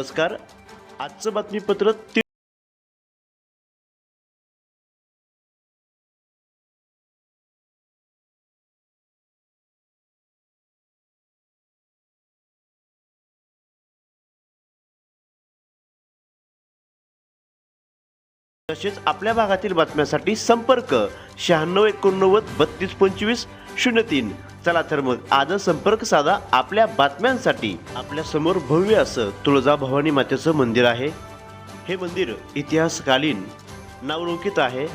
नमस्कार. आजचं बातमीपत्र तसेच आपल्या भागातील बातम्यांसाठी संपर्क शहाण्णव एकोणनव्वद बत्तीस पंचवीस शून्य तीन. चला तर मग आजच संपर्क साधा आपल्या बातम्यांसाठी. आपल्यासमोर भव्य असं तुळजाभवानी मातेचं मंदिर आहे. हे मंदिर इतिहासकालीन नावलौकित आहे.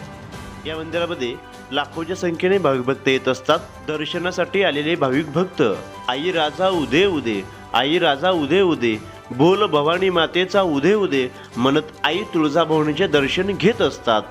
या मंदिरामध्ये लाखोच्या संख्येने भाविक भक्त येत असतात. दर्शनासाठी आलेले भाविक भक्त. आई राजा उदे उदे आई राजा उदे उदे बोल भवानी मातेचा उदे उदे म्हणत आई तुळजाभवानीचे दर्शन घेत असतात.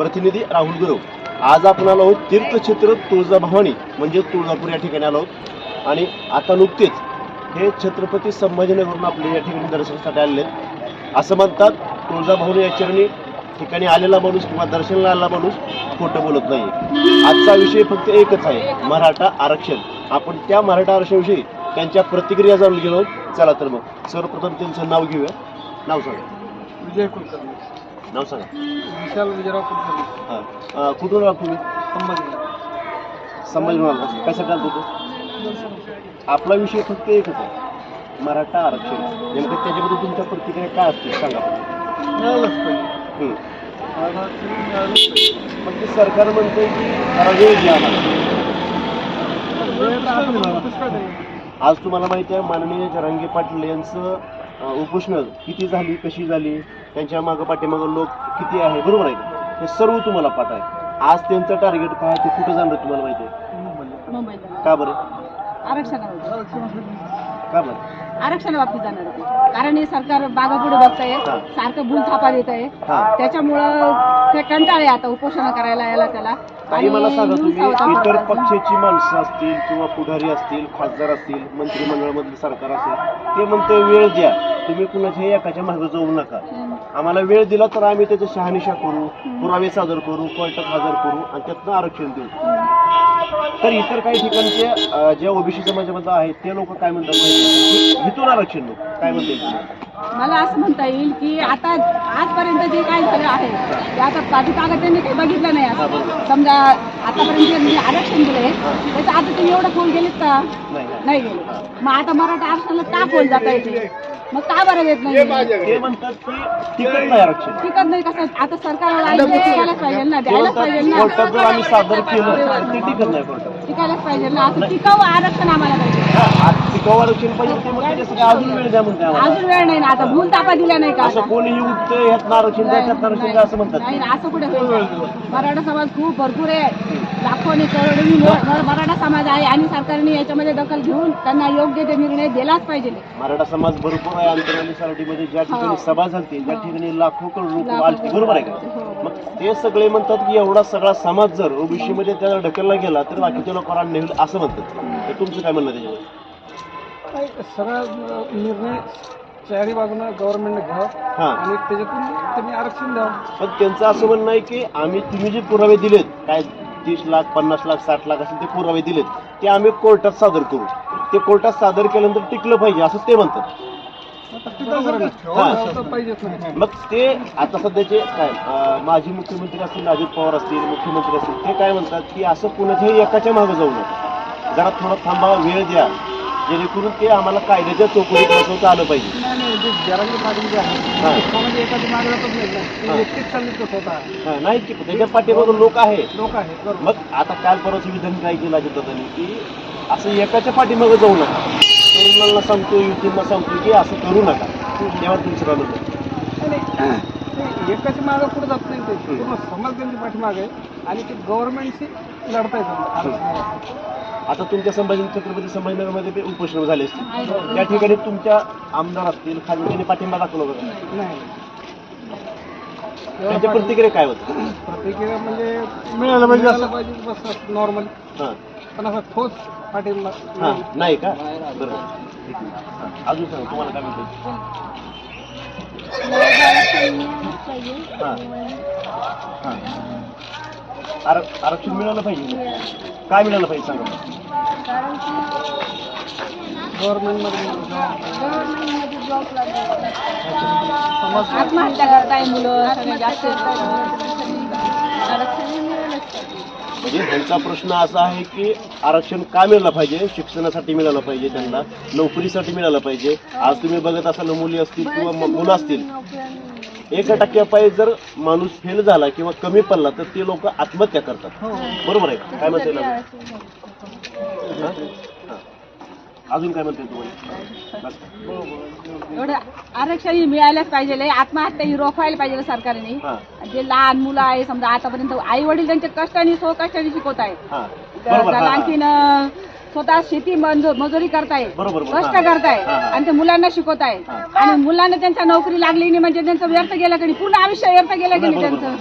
प्रतिनिधी राहुल गुरव. आज आपण आलो आहोत तीर्थक्षेत्र तुळजाभवानी म्हणजे तुळजापूर या ठिकाणी आलो आहोत. आणि आता नुकतेच हे छत्रपती संभाजीनगरवरून आपले या ठिकाणी दर्शनासाठी आलेले आहेत. असं म्हणतात तुळजाभवानी या चरणी ठिकाणी आलेला माणूस किंवा दर्शनाला आलेला माणूस खोटं बोलत नाही आजचा विषय फक्त एकच आहे मराठा आरक्षण. आपण त्या मराठा आरक्षणाविषयी त्यांच्या प्रतिक्रिया जाणून गेलो चला तर मग सर्वप्रथम त्यांचं नाव घेऊया. नाव सांगा. विजय कुलकर्णी. नाव सांगा. विशाल विजयराव कुलकर्णी. हां. अं, कुठून आला तुम्ही? संभाजी संभाजी महाराज कशात आलं होतं? आपला विषय फक्त एकच आहे मराठा आरक्षण. नेमकं त्याच्याबद्दल तुमच्या प्रतिक्रिया काय असतील? सांगा. बरं. मिळालंच पाहिजे हं. आरक्षण मिळालंच पाहिजे पण ते सरकार म्हणतंय की जरा वेळ द्या आम्हाला. तर? आज तुम्हाला माहिती आहे माननीय जरांगे पाटील यांचं उपोषण किती झाली कशी झाली त्यांच्या मागं पाठीमागं लोक किती आहे बरोबर आहे हे सर्व तुम्हाला पाठ आहे. आज त्यांचं टार्गेट काय ते कुठं जाणार तुम्हाला माहिती आहे? का बरं? आरक्षणासाठी का बरं? आरक्षणाबाबतीत जाणार होते कारण हे सरकार बागापुढे बघतंय. सारखं भूल थापा देत आहे त्याच्यामुळं ते कंटाळे आता उपोषण करायला याला त्याला. ताई मला सांगा तुम्ही इतर. पक्षाची माणसं असतील किंवा पुढारी असतील खासदार असतील मंत्रिमंडळामधलं सरकार असेल ते म्हणते वेळ द्या. तुम्ही कुणाच्या एकाच्या मागे जाऊ नका. आम्हाला वेळ दिला तर आम्ही त्याची शहानिशा करू पुरावे सादर करू कोर्टात हजर करू आणि त्यातनं आरक्षण देऊ. तर इतर काही ठिकाणचे जे ओबीसी समाजामध्ये आहेत ते लोक काय म्हणतात? इथून आरक्षण नको काय म्हणतात मला असं म्हणता येईल की आता आजपर्यंत जे काय झालं आहे ते आता पाठी कागद त्यांनी काही बघितलं नाही असं. समजा आतापर्यंत जे आरक्षण दिलंय त्याचं आता तुम्ही एवढं खोल गेलेत का? नाही गेले. मग आता मराठा आरक्षणाला का खोल जाता येते मग का बरं देत नाही? ते म्हणतात की टिकत नाही आरक्षण. टिकत नाही कसं? आता सरकारला पाहिजे ना द्यायलाच पाहिजे म्हणतात कोर्टात जर आम्ही ना सादर केलं तर ते टिकत नाही कोर्टात. टिकायलाच पाहिजे ना. असं टिकावं आरक्षण आम्हाला पाहिजे. आज टिकाऊ आरक्षण पाहिजे ते मग त्याच्यासाठी अजून वेळ द्या म्हणते आम्हाला. अजून वेळ नाही ना. आता भूल तापा दिल्या नाही का? असं आता? कोणीही उठतं ह्यात आरक्षण द्या त्यात आरक्षण द्या असं म्हणतात. नाही ना, असं कुठे होईल? मराठा समाज खूप भरपूर आहे. लाखोनी करोडोनी मराठा समाज आहे आणि सरकारने याच्यामध्ये दखल घेऊन त्यांना योग्य ते निर्णय दिलाच पाहिजे. मराठा समाज भरपूर आहे. अंतराली मध्ये ज्या ठिकाणी हो. सभा झाली ज्या ठिकाणी लाखो करोड लोक बरोबर आहे हो. का मग ते सगळे म्हणतात की एवढा सगळा समाज जर ओबीसी मध्ये त्याला ढकलला गेला तर बाकीच्या लोकांना नेईल असं म्हणतात. तर तुमचं काय म्हणणं त्याच्यावर? सगळा निर्णय चारी बाजूनं गव्हर्नमेंटने घ्यावा हा. आणि त्याच्यातून त्यांनी आरक्षण द्यावं. पण त्यांचं असं म्हणणं आहे की आम्ही तुम्ही जे पुरावे दिलेत काय तीस लाख पन्नास लाख साठ लाख असेल ते पुरावे दिलेत. ते आम्ही कोर्टात सादर करू. ते कोर्टात सादर केल्यानंतर टिकलं पाहिजे असं ते म्हणतात. मग ते आता सध्याचे काय अं, माजी मुख्यमंत्री असतील अजित पवार असतील मुख्यमंत्री असतील ते काय म्हणतात की असं कुणाच्याही एकाच्या मागे जाऊ नका. जरा थोडा थांबा वेळ द्या. जेणेकरून ते आम्हाला कायद्याच्या चौकटीत बसवता आलं पाहिजे. नाही नाही जे जरांगे पाटील जे आहे हा. एखादी मागे जातच नाही ना. हा. ते एकटेच चालले तो स्वतः. हा, नाही की त्याच्या पाठीमागून लोक आहेत. लोक आहेत बरोबर. मग आता काल परवाच विधान काय केलं अजित दादांनी की असं एकाच्या पाठीमागे जाऊ नका. तरुणांना सांगतो युवतींना सांगतो की असं करू नका. त्यावर तुमचं काय म्हणणं आहे? नाही, नाही. एकाची मागं पुढे जात नाही ते. पूर्ण समाज त्यांची पाठीमागे आहे. आणि ते गव्हर्नमेंटशी आता तुमच्या संभाजी छत्रपती संभाजीनगरमध्ये ते उपोषण झाले असतील. त्या ठिकाणी तुमच्या आमदार असतील खासदारांनी पाठिंबा दाखवला होता. का? नाही. त्यांच्या प्रतिक्रिया काय होत्या? प्रतिक्रिया म्हणजे मिळालं पाहिजे असं. पाहिजे बस नॉर्मल हां. पण असं ठोस पाठिंबा. हां नाही का? बरं. ठीक आहे. अजून सांगा तुम्हाला काय म्हणतो हां. हां. आर आरक्षण मिळालं पाहिजे. काय मिळालं पाहिजे सांगा? गव्हर्नमेंटमध्ये आत्महत्या करताय मुलं सगळे जास्त म्हणजे ह्यांचा प्रश्न असा आहे की आरक्षण का मिळालं पाहिजे? शिक्षणासाठी मिळालं पाहिजे त्यांना. नोकरीसाठी मिळालं पाहिजे. आज तुम्ही बघत असाल मुली असतील किंवा म- मुलं असतील. एका टक्क्यापायी जर माणूस फेल झाला किंवा कमी पडला तर ते लोक आत्महत्या करतात. बरोबर आहे? काय म्हणते ना अजून काय म्हणते तुम्हाला बस. एवढं आरक्षण ही मिळायलाच पाहिजे आत्महत्या ही रोखवायला पाहिजे सरकारने. हा. जे लहान मुलं आहे समजा आतापर्यंत आई वडील त्यांच्या कष्टाने सो कष्टाने शिकवत आहे हा. बरोबर. हा, हा. आणखीन अं, स्वतः शेती मंजू- मजुरी करताय. कष्ट. करताय. आणि ते मुलांना शिकवताय. आणि मुलांना त्यांच्या नोकरी लागली नाही म्हणजे त्यांचं व्यर्थ गेलं की पूर्ण आयुष्य व्यर्थ गेलं की त्यांचं.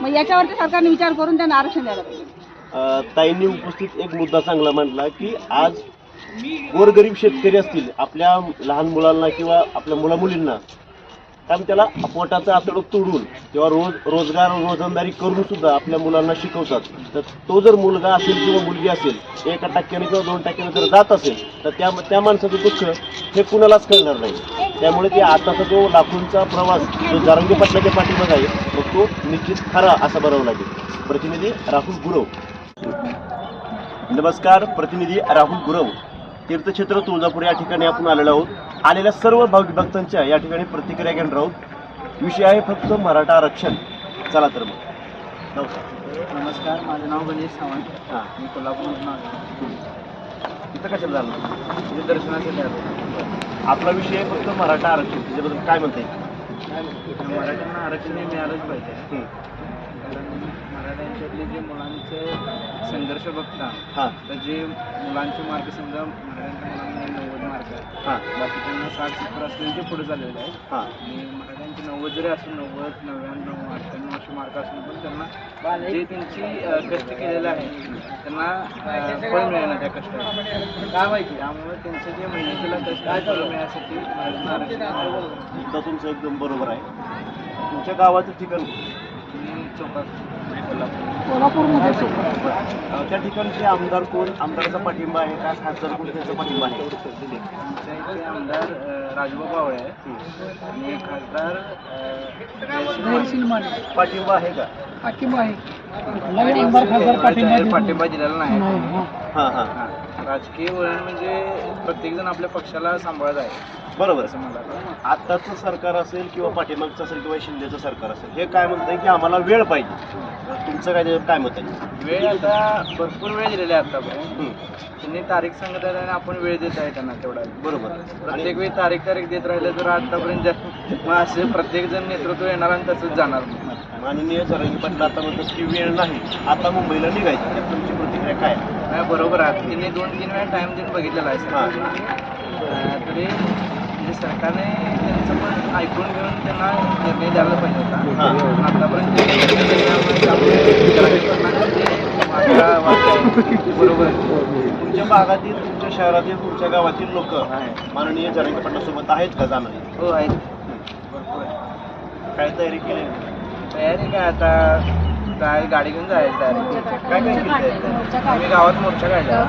मग याच्यावरती सरकारने विचार करून त्यांना आरक्षण द्यायला पाहिजे ताईंनी उपस्थित एक मुद्दा चांगला मांडला की आज गोरगरीब शेतकरी असतील आपल्या लहान मुलांना किंवा आपल्या मुला मुलींना कारण त्याला पोटाचा आतडं तोडून किंवा रोज रोजगार रोजंदारी करून सुद्धा आपल्या मुलांना शिकवतात. तर तो जर मुलगा असेल किंवा मुलगी असेल एका टक्क्याने किंवा दोन टक्क्याने जर जात असेल तर त्या त्या माणसाचं दुःख हे कुणालाच कळणार नाही. त्यामुळे ते आताचा जो लाखोंचा प्रवास जो जारंगी पाटलाच्या पाठीमाग आहे मग तो निश्चित खरा असा बनावा लागेल. प्रतिनिधी राहुल गुरव. नमस्कार प्रतिनिधी राहुल गुरव. तीर्थक्षेत्र तुळजापूर या ठिकाणी आपण आलेलो आहोत. आलेल्या सर्व भाविक भक्तांच्या या ठिकाणी प्रतिक्रिया घेणार आहोत. विषय आहे फक्त मराठा आरक्षण. चला तर मग. नमस्कार. माझं नाव गणेश सावंत. हां. मी कोल्हापूरमधून आलो. इथं कशाला झालं इथे दर्शनासाठी आलो आपला विषय आहे फक्त मराठा आरक्षण. त्याच्याबद्दल काय म्हणता? येईल मराठ्यांना आरक्षण हे मिळालंच पाहिजे. कारण मराठ्यांच्यातले जे मुलांचे संघर्ष बघता हां. तर जे मुलांचे मार्क समजा मराठ्यांच्या मुलांना नव्वद मार्क आहेत. हां. बाकीच्यांना साठ सत्तर असलेले ते पुढे झालेले आहेत. हां. आणि मराठ्यांचे नव्वद जरी असून नव्वद नव्याण्णव अठ्ठ्याण्णव असे मार्क असून पण त्यांना जे त्यांची कष्ट केलेलं आहे त्यांना फळ मिळेना त्या कष्टाला. काय माहिती? त्यामुळे त्यांचं जे मेहनतीला कष्ट मिळण्यासाठी तुमचं एकदम बरोबर आहे. तुमच्या गावाचं ठिकाण चौकात. कोल्हापूरमध्ये. त्या ठिकाणचे आमदार कोण? आमदाराचा पाठिंबा आहे का? खासदार कोण त्याचा पाठिंबा आहे? इथे आमदार राजूभाऊ कावळे आहे आणि खासदार माने पाठिंबा आहे का? पाठिंबा आहे. पाठिंबा दिलेला नाही. हां हां. हा. राजकीय वळण म्हणजे प्रत्येक जण आपल्या पक्षाला सांभाळत आहे. बरोबर. असं मला वाटतं. आत्ताचं सरकार असेल किंवा पाठिंबागचं असेल किंवा शिंदेचं सरकार असेल हे काय म्हणतंय की आम्हाला वेळ पाहिजे? तुमचं काय काय मत आहे? वेळ आता भरपूर वेळ दिलेला आहे आतापर्यंत हं, त्यांनी तारीख सांगत आहे आणि आपण वेळ देत आहे त्यांना तेवढा. बरोबर. आणि प्रत्येक वेळी तारीख तारीख देत राहिलं तर आतापर्यंत जा- मग असे प्रत्येक जण नेतृत्व येणार आणि तसंच जाणार. माननीय जरांगी पाटील आता म्हणतात की वेळ नाही. आता मुंबईला निघायचं तुमची प्रतिक्रिया काय आहे? नाही, बरोबर आहे त्यांनी दोन तीन वेळा टाइम देऊन बघितलेला आहे. अं, तरी म्हणजे सरकारने त्यांचं पण ऐकून घेऊन त्यांना निर्णय द्यायला पाहिजे होता. पण आतापर्यंत बरोबर. तुमच्या भागातील तुमच्या शहरातील तुमच्या गावातील लोक. माननीय जरांगी पाटलासोबत आहेत का जाणारे हो आहेत काय तयारी केली? तयारी काय आता काय गाडी घेऊन जायचं डायरेक्ट काय काय? आम्ही गावात मोर्चा काढला.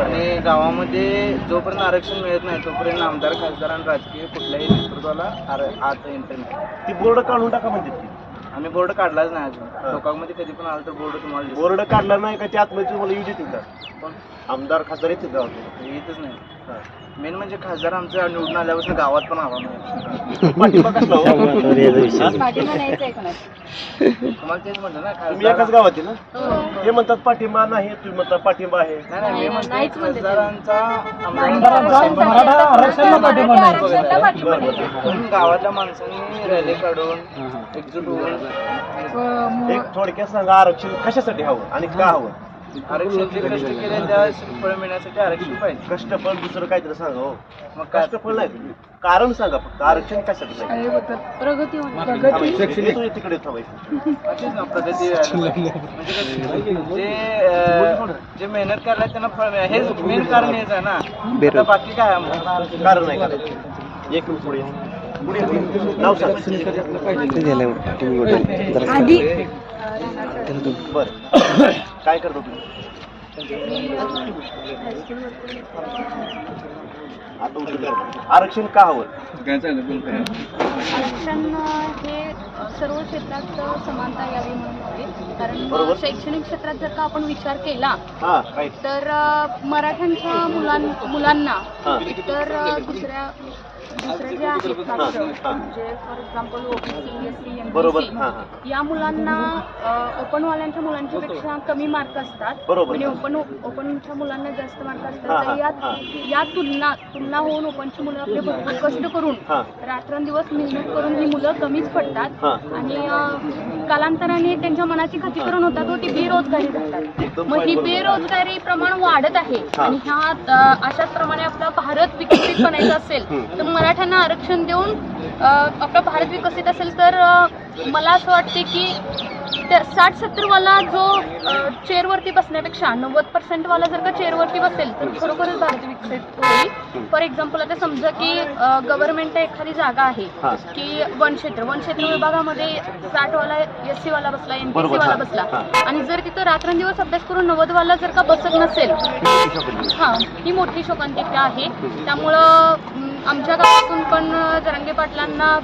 आणि गावामध्ये जोपर्यंत आरक्षण मिळत नाही तोपर्यंत आमदार खासदार आणि राजकीय कुठल्याही नेतृत्वाला आर- आत एंट्री नाही. ती बोर्ड काढून टाका म्हणतात ती. आम्ही बोर्ड काढलाच नाही. अजून. लोकांमध्ये कधी पण आलं तर बोर्ड तुम्हाला. बोर्ड काढला नाही का त्या आतमध्ये तुम्हाला येऊ देतील का? पण आमदार खासदार येतील गावात येतच नाही. मेन म्हणजे खासदार आमचा निवडून आल्यापासून गावात पण हवा नाही पाठिंबा कसला हो? हा? पाठिंबा नाहीच आहे कोणाचा. तुम्हाला तेच म्हणलं ना तुम्ही एकाच गावातील ना हे म्हणतात पाठिंबा नाही तुम्ही म्हणतात पाठिंबा आहे नाही नाही मी म्हणते नाहीच म्हणते ते. खासदारांचा आरक्षणाला आमदारांचा मराठा आरक्षणाला पाठिंबा बरं, नाही. बरं. म्हणून गावातल्या माणसांनी रॅली काढून एकजूट होऊन एक थोडक्यात सांगा आरक्षण कशासाठी हवं आणि का हवं आरक्षण जे कष्ट केले त्या फळ मिळण्यासाठी आरक्षण पाहिजे कष्टफळ दुसरं काहीतरी सांगा हो मग काय कष्टफळ नाही कारण सांगा फक्त आरक्षण कशासाठी पाहिजे? प्रगती थांबायचं. येतो तिकडे थांबायचं तेच ना, प्रगती व्हायला पाहिजे. म्हणजे कसं, जे अं, जे मेहनत करतात त्यांना फळ मिळालं हेच मेन कारण हेच आहे ना आता बाकी काय आहे मग? कारण नाही करायचं एक मिनिट पुढे या. पुढे या, पुढे या. नाव सांग आधी बरं. काय करतो तुम्ही आता उशीर झाला. आरक्षण का हवं? आरक्षण हे सर्व क्षेत्रात समानता यावी म्हणून हवे. कारण बरोबर. शैक्षणिक क्षेत्रात जर का आपण विचार केला हा तर अ, मराठ्यांच्या मुलां मुलांना हा. तर अ, दुसऱ्या दुसरे जे आहेत कास्ट. म्हणजे for example OBC S C बरोबर हा हा या मुलांना ओपनवाल्यांच्या मुलांच्या पेक्षा कमी मार्क असतात बरोबर. आणि ओपन ओपनच्या मुलांना जास्त मार्क हा, असतात तर हा. यात या तुलना तुलना होऊन ओपनची मुलं आपले भरपूर कष्ट करून हा. रात्रंदिवस मेहनत करून ही मुलं कमीच पडतात हा. आणि अ, कालांतराने त्यांच्या मनाची खच्चीकरण होतात व ती बेरोजगारी एकदम मग ही. बेरोजगारी प्रमाण वाढत आहे. आणि ह्या अशाच प्रमाणे आपला भारत विकसित बनायचा असेल. तर मराठ्यांना आरक्षण देऊन आपला भारत विकसित असेल तर मला असं वाटते की त्या साठ सत्तर वाला जो चेअरवरती बसण्यापेक्षा नव्वद पर्सेंट वाला जर का चेअरवरती बसेल तर खरोखरच भारत विकसित होईल. फॉर एक्झाम्पल आता समजा की गव्हर्नमेंट एखादी जागा आहे. की वन क्षेत्र वन क्षेत्र विभागामध्ये साठ वाला एस सी वाला बसला एनपीसी बरोबर, वाला हा, बसला. आणि जर तिथं रात्रंदिवस अभ्यास करून नव्वद वाला जर का बसत नसेल हा ही मोठी शोकांतिका आहे त्यामुळं आमच्या गावातून पण जरांगे पाटलांना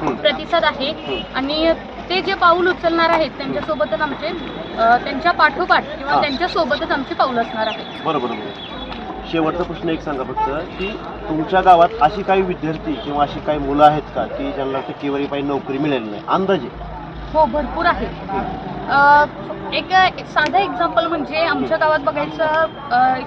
प्रतिसाद आहे. आणि ते जे पाऊल उचलणार आहेत त्यांच्यासोबतच आमचे त्यांच्या पाठोपाठ किंवा हा. त्यांच्या सोबतच आमची पाऊल असणार आहे बरोबर शेवटचा प्रश्न एक सांगा फक्त की तुमच्या गावात अशी काही विद्यार्थी किंवा अशी काही मुलं आहेत का की ज्यांना टक्केवारी पाहिजे नोकरी मिळाली नाही? अंदाजे. हो भरपूर आहे एक साधं एक्झाम्पल म्हणजे आमच्या गावात बघायचं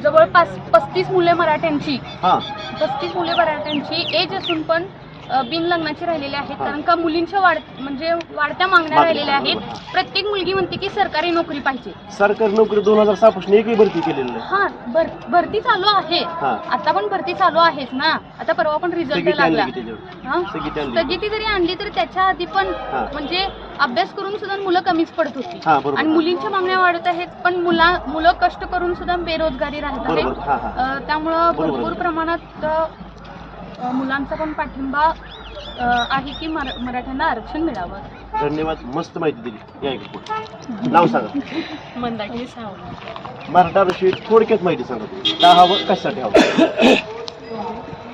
जवळपास पस्तीस मुले मराठ्यांची. हा. पस्तीस मुले मराठ्यांची एज असून पण बिनलग्नाची राहिलेली आहेत. कारण का मुलींच्या वाढ म्हणजे वाढत्या मागण्या राहिलेल्या आहेत. प्रत्येक मुलगी म्हणते की सरकारी नोकरी पाहिजे सरकारी नोकरी दोन हजार सहा पासून एकही भरती केलेली नाही हा भर भरती चालू आहे हा. आता पण भरती चालू आहेच ना आता परवा पण रिझल्ट स्थगिती आणली लागला की त्याच्यावर हा? स्थगिती आणली. स्थगिती जरी आणली तरी त्याच्या आधी पण हा. म्हणजे अभ्यास करून सुद्धा मुलं कमीच पडत होती हा, बरोबर. आणि मुलींच्या मागण्या वाढत आहेत पण मुला मुलं कष्ट करून सुद्धा बेरोजगारी राहत बरोबर, हा, आहे हा. अ, त्यामुळं बरोबर. भरपूर प्रमाणात अ, मुलांचा पण पाठिंबा आहे की मरा मराठ्यांना आरक्षण मिळावं? धन्यवाद. मस्त माहिती दिली. या नाव सांगा. मंदाकिनी सावंत. मराठा आरक्षण थोडक्यात माहिती सांगा तुम्ही. का हवं कशासाठी हवं?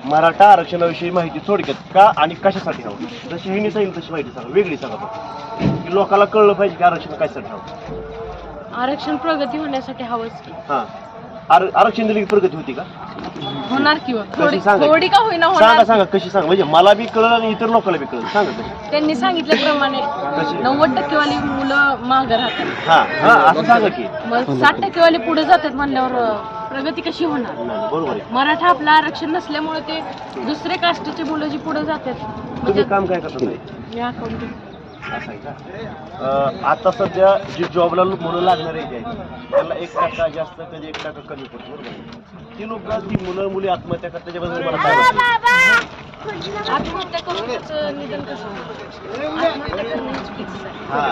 मराठा आरक्षणाविषयी माहिती थोडक्यात का आणि कशासाठी हवं? जशी हिने सांगितली तशी माहिती सांगा. वेगळी सांगा फक्त. की लोकांना कळलं पाहिजे की आरक्षण कशासाठी हवं. आरक्षण प्रगती होण्यासाठी हवंच की. हां. आर आरक्षण दिली की प्रगती होती का? होणार किंवा कशी सांगा थोडी का होईना सांगा होणार? सांगा कशी सांगा? म्हणजे मला बी कळलं आणि इतर लोकांना बी कळलं. सांगा कशी? त्यांनी सांगितल्याप्रमाणे कशी? नव्वद टक्केवाली मुलं मागं राहतात. हां हां असं सांगा की. मग साठ टक्केवाले पुढे जातात म्हणल्यावर अं, प्रगती कशी होणार? नाही, बरोबर आहे. मराठा आपलं आरक्षण नसल्यामुळे ते दुसरे कास्टचे मुलं जी पुढे जातात तुम्ही म्हणजे काम काय करता ताई? मी अकाउंटिंग असं आहे का अं, आता सध्या जे जॉबला मुलं लागणारे जे आहेत त्याला एक टक्का जास्त कधी एक टक्का कमी पडतो बरोबर? ती लोक ती मुलं मुली आत्महत्या करतात त्याच्याबद्दल मला काय आत्महत्या निधन कसं. हा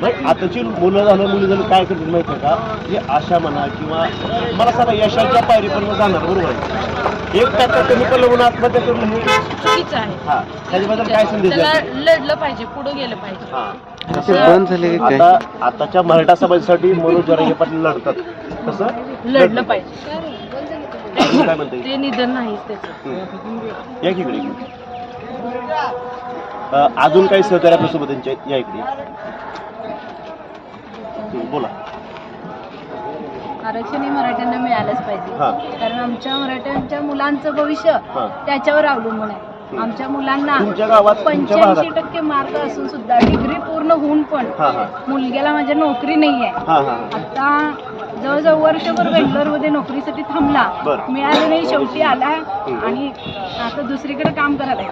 नाही आताची मुलं झालं मुली झालं काय करतात माहिती आहे का? हे आशा म्हणा किंवा मला सांगा यशाच्या पायरीपर्यंत जाणार बरोबर आहे. एक टक्का कमी पडलं म्हणून आत्महत्या करणं हे चुकीचं आहे. हा त्याच्याबद्दल काय संदेश त्याला द्याल? लढलं पाहिजे पुढे गेलं पाहिजे. हा. बंद झाले की काय? आता आताच्या मराठा समाजासाठी मनोज जरांगे पाटील लढतात. कसं? लढलं पाहिजे. अजून काय म्हणता येईल ते निधन नाहीच त्याचं. हम्म. या की इकडे. अं, अजून काही सहकार्य आपल्यासोबत त्यांच्या आहेत? या इकडे. बोला. आरक्षण हे मराठ्यांना मिळालंच. पाहिजे. कारण आमच्या मराठ्यांच्या मुलांचं भविष्य. त्याच्यावर अवलंबून आहे. आमच्या मुलांना पंच्याऐंशी टक्के मार्क असून सुद्धा डिग्री पूर्ण होऊन पण मुलग्याला माझ्या नोकरी नाही आहे. आता जवळजवळ वर्षभर बेंगलोरमध्ये नोकरीसाठी थांबला. मिळालं नाही शेवटी आला आणि आता दुसरीकडे काम करायला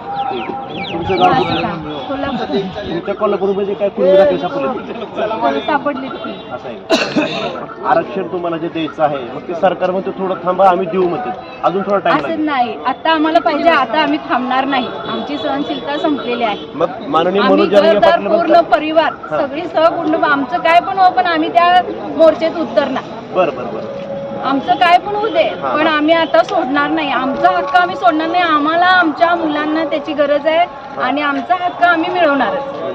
कोल्हापूर कोल्हापूरमध्ये काय कुणी सापडले सापडली ती. असं आहे आरक्षण तुम्हाला जे द्यायचं आहे मग ते सरकार म्हणते थोडं थांबा आम्ही देऊ म्हणते. अजून थोडा टाइम असं नाही. आता आम्हाला पाहिजे आता आम्ही थांबणार नाही. आमची सहनशीलता संपलेली आहे. मग माननीय आम्ही घरदार पूर्ण परिवार. सगळी सहकुटुंब आमचं काय पण हो पण आम्ही त्या मोर्चेत उतरणार. बरं बरं बरं. आमचं काय पण होऊ दे. पण आम्ही आता सोडणार नाही. आमचा हक्क आम्ही सोडणार नाही. आम्हाला आमच्या मुलांना त्याची गरज आहे. आणि आमचा हक्क आम्ही मिळवणारच.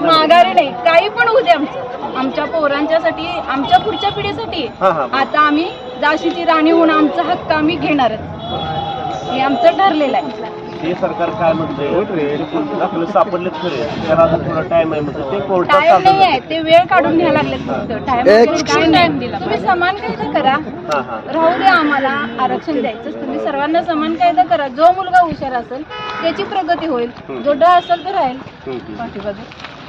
माघारी नाही. काही पण होऊ दे आमचं. आमच्या पोरांच्यासाठी आमच्या पुढच्या पिढीसाठी हा, हा. आता आम्ही दाशीची राणी होऊन आमचा हक्क आम्ही घेणारच. हे आमचं ठरलेलं आहे. हे सरकार काय म्हणतंय आपलं सापडलेच खरे त्याला थोडा टाइम आहे म्हणतात ते कोर्टात टाइम नाही चालतं आहे ते वेळ काढून घ्यायला लागले फक्त. टाइम काय टाइम दिला तुम्ही समान कायदा करा. हा हा. राहू दे आम्हाला आरक्षण द्यायचं तुम्ही सर्वांना समान कायदा करा. जो मुलगा हुशार असेल त्याची प्रगती होईल. जो डा असेल तर राहील. हम्म, हम्म. पाठीबाजू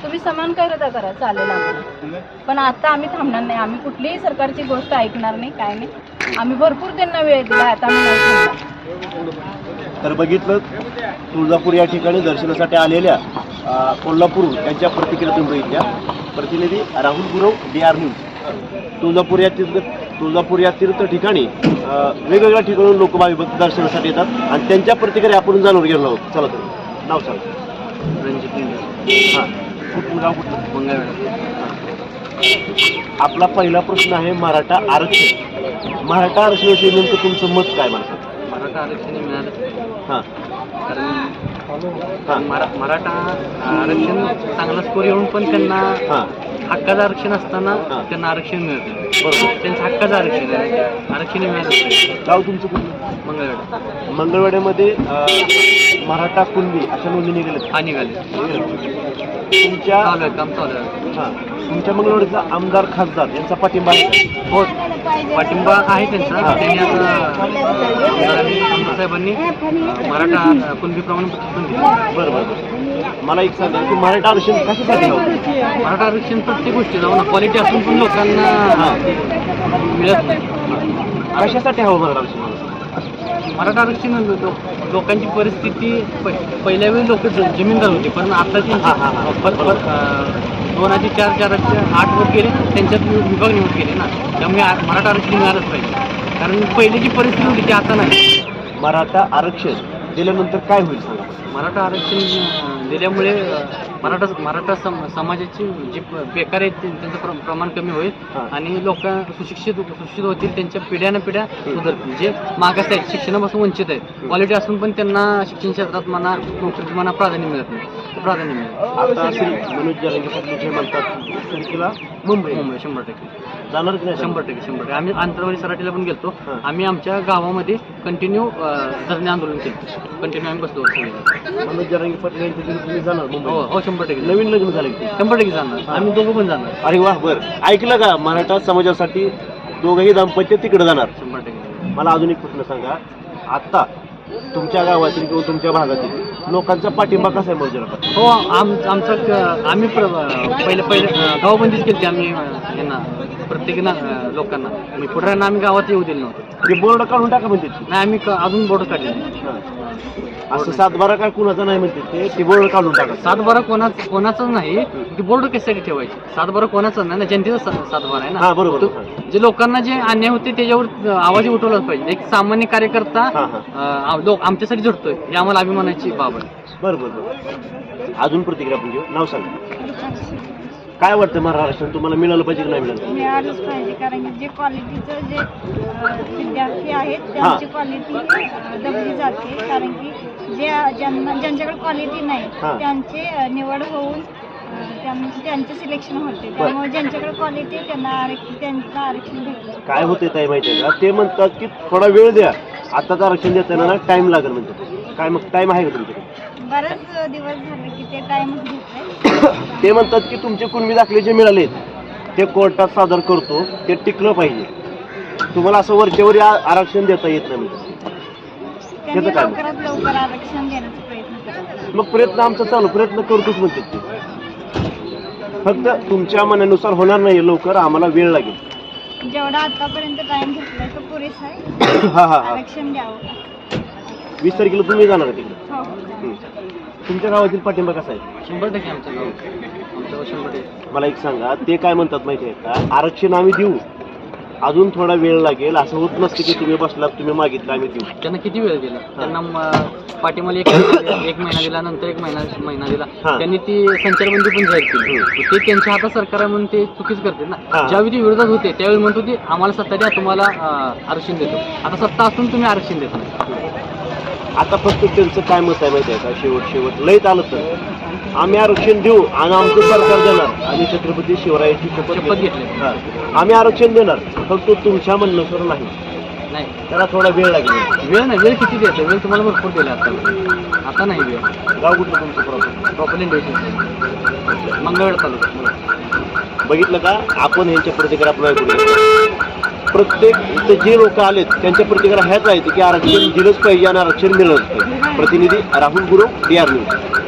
तुम्ही समान कायदा करा. चालेल आम्हाला. पण आता आम्ही थांबणार नाही. आम्ही कुठलीही सरकारची गोष्ट ऐकणार नाही काय नाही. आम्ही भरपूर त्यांना वेळ दिला. आता आम्ही नाही थांबणार. तर बघितलं तुळजापूर या ठिकाणी दर्शनासाठी आलेल्या कोल्हापूर यांच्या प्रतिक्रिया तुम्ही बघितल्या प्रतिनिधी Rahul Gurav D R news Tuljapur या तीर्थ तुळजापूर या तीर्थ ठिकाणी वेगवेगळ्या ठिकाणून लोक भक्त दर्शनासाठी येतात आणि त्यांच्या प्रतिक्रिया आपण जाणून घेणार आहोत. चला तर नाव सांगा. रणजित हां. कुठून गाव कुठलं? मंगळवेढा. आपला पहिला प्रश्न आहे मराठा आरक्षण. मराठा आरक्षणाविषयी नेमकं तुमचं मत काय म्हणतात मराठा आरक्षण मिळालं. हां. कारण मरा मराठा आरक्षण चांगला स्कोर येऊन पण त्यांना हां. हक्काचं आरक्षण असताना. त्यांना आरक्षण मिळत. बरोबर. त्यांचं हक्काचं आरक्षण आहे. आरक्षण पाहिजे. गाव तुमचं कुठलं? मंगळवेढा. मंगळवेड्यामध्ये मराठा कुणबी अशा नोंदी निघाल्या हा निघाले. तुमच्या काम चालू आहे. हा. तुमच्या मंगळवेडीचा आमदार खासदार यांचा पाठिंबा आहे हो. पाठिंबा आहे त्यांचा. त्यांनी आता साहेबांनी मराठा कुणबी प्रमाणपत्र दिलं बरं बरं. मला एक सांगा की मराठा आरक्षण कशासाठी मराठा आरक्षण प्रत्येक गोष्टी जाऊ ना. क्वालिटी असून पण लोकांना मिळत नाही. कशासाठी हवं मराठा आरक्षण? मराठा आरक्षण लो- लोकांची परिस्थिती पहिल्या वेळी लोक जमीनदार होते पण आता हा, त्यांची पर- पर- अं, दोन हजार चार चारचे आठ वर गेले त्यांच्यात विभाग निवड केले ना. त्यामुळे मराठा आरक्षण मिळालंच पाहिजे. कारण पहिली जी परिस्थिती होती ती आता नाही. मराठा आरक्षण दिल्यानंतर काय होईल? मराठा आरक्षण दिल्यामुळे मराठा मराठा सम समाजाची जे प- बेकार आहेत ते- त्यांचं प्र- प्रमाण कमी होईल हा. आणि लोक सुशिक्षित सुशिक्षित होतील त्यांच्या पिढ्यानं पिढ्या सुधारतील. जे मागास आहेत शिक्षणापासून वंचित आहेत. क्वालिटी असून पण त्यांना शिक्षण क्षेत्रात म्हणा नोकरीत म्हणा प्राधान्य मिळत नाही. प्राधान्य आता श्री मनोज जरांगे पाटील म्हणतात सरकीला मुंबई. मुंबई शंभर टक्के. जाणार की नाही? शंभर टक्के शंभर टक्के. आम्ही आंतरवाडी सराटीला पण गेलतो. हां. आम्ही आमच्या गावामध्ये कंटिन्यू धरणे आंदोलन केलं. कंटिन्यू आम्ही बसलो. मनोज जरांगे पाटील यांच्या घरी तुम्ही जाणार हो मुंबई हो शंभर टक्के. नवीन लग्न झालं की? शंभर टक्के जाणार. आम्ही दोघं पण जाणार. अरे वा बर. ऐकलं का? मराठा समाजासाठी दोघंही दाम्पत्य तिकडे जाणार. शंभर टक्के. मला अजून एक प्रश्न सांगा. आता तुमच्या गावातील किंवा तुमच्या भागातील लोकांचा पाठिंबा कसा आहे पाटील हो आम आमचा क- आम्ही प्र पहिले पहिले गावबंदीच केली आम्ही अं, यांना प्रत्येक ना अं, लोकांना. मी पुढऱ्यांना आम्ही गावात येऊ दिलं नव्हतं. ते बोर्ड काढून टाका म्हणते नाही आम्ही क- अजून बोर्ड काढले नाही. असं सातबारा काय कुणाचा नाही म्हणते ते ते बोर्ड काढून टाका सातबारा कोणाच कोणाचाच नाही ती बोर्ड कशासाठी ठेवायची? सातबारा कोणाचाच नाही ना जनतेचा सा- सातबारा आहे हा, बरोबर. तो- जे लोकांना जे अन्याय होते त्याच्यावर आवाज उठवलाच पाहिजे. एक सामान्य कार्यकर्ता हा, हा. अं, लोक आमच्यासाठी झुटतोय ही आम्हाला अभिमानाची बाब आहे. बरं बरं बरं. अजून प्रतिक्रिया आपण घेऊ. नाव सांगा. काय वाटतं महाराष्ट्रात तुम्हाला मिळालं पाहिजे की नाही मिळालं? मिळालंच पाहिजे कारण की जे क्वालिटीचं जे अं, विद्यार्थी आहेत त्यांची क्वालिटी दबली जाते. कारण की जे ज्यांना ज्यांच्याकडे क्वालिटी नाही हा. त्यांचे अं, निवड होऊन अं, त्यां- त्यांचे सिलेक्शन होते. त्यामुळे ज्यांच्याकडे क्वालिटी त्यांना आरक्षण त्यांना आरक्षण भेटलं. काय होते ताई माहिती आहे का? ते म्हणतात की थोडा वेळ द्या. आताच आरक्षण देताना ना टाइम लागेल म्हणतात. काय मग टाइम आहे का तुमच्याकडे? बरेच दिवस झाले की ते टाइमच घेत ते म्हणतात की तुमचे कुणबी दाखले जे मिळाले ते कोर्टात सादर करतो ते टिकलं पाहिजे. तुम्हाला असं वरच्यावर आरक्षण देता येत नाही त्याचं काय? लवकरात लवकर आरक्षण देण्याचा प्रयत्न करतात मग प्रयत्न आमचा चालू प्रयत्न करतोच म्हणतात ते. फक्त तुमच्या मनानुसार होणार नाही लवकर आम्हाला वेळ लागेल. जेवढा आतापर्यंत टाइम घेतलाय तो पुरेसा आहे. हा हा हा. आरक्षण द्यावं. वीस तारखेला तुम्ही जाणार आहे तिकडे. हो. हम्म. तुमच्या गावातील पाठिंबा कसा आहे? शंभर टक्के आमचं गाव. आमचं गाव शंभर टक्के. मला एक सांगा ते काय म्हणतात माहिती आहे का? आरक्षण आम्ही देऊ. अजून थोडा वेळ लागेल. असं होत नसतं की तुम्ही बसलात तुम्ही मागितलं आम्ही देऊ. त्यांना किती वेळ दिला? त्यांना म- पाठीमागे एक एक महिना दिला नंतर एक महिना महिना दिला. हा. त्यांनी ती संचारबंदी पण जाहीर केली. ते त्यांच्या हातात सरकार आहे म्हणून ते चुकीच करते हा. ना ज्यावेळी ते विरोधात होते त्यावेळी म्हणतो ते आम्हाला सत्ता द्या तुम्हाला अं, आरक्षण देतो. आता सत्ता असून तुम्ही आरक्षण देत. नाही आता फक्त त्यांचं काय मत आहे माहिती आहे का? शेवट शेवट. लईत आलं तर आम्ही आरक्षण देऊ आणि आमचं सरकार देणार. आणि छत्रपती शिवरायाची शपथ घेतली. आम्ही आरक्षण देणार. फक्त तुमच्या म्हणण्यानुसार नाही. नाही. त्याला थोडा वेळ लागेल. वेळ नाही. वेळ किती द्यायचा? वेळ तुम्हाला भरपूर दिला आता. आता नाही वेळ. गाव कुठलं तुमचं problem properly individual Mangalvedha taluka बघितलं का? आपण ह्यांच्या प्रतिक्रिया आपण ऐकूया प्रत्येक इथं जे लोक आलेत त्यांच्या प्रत्येकाला ह्याच आहेत की आरक्षण दिलंच पाहिजे आणि आरक्षण मिळलंच पाहिजे. प्रतिनिधी राहुल गुरु डी आर न्यूज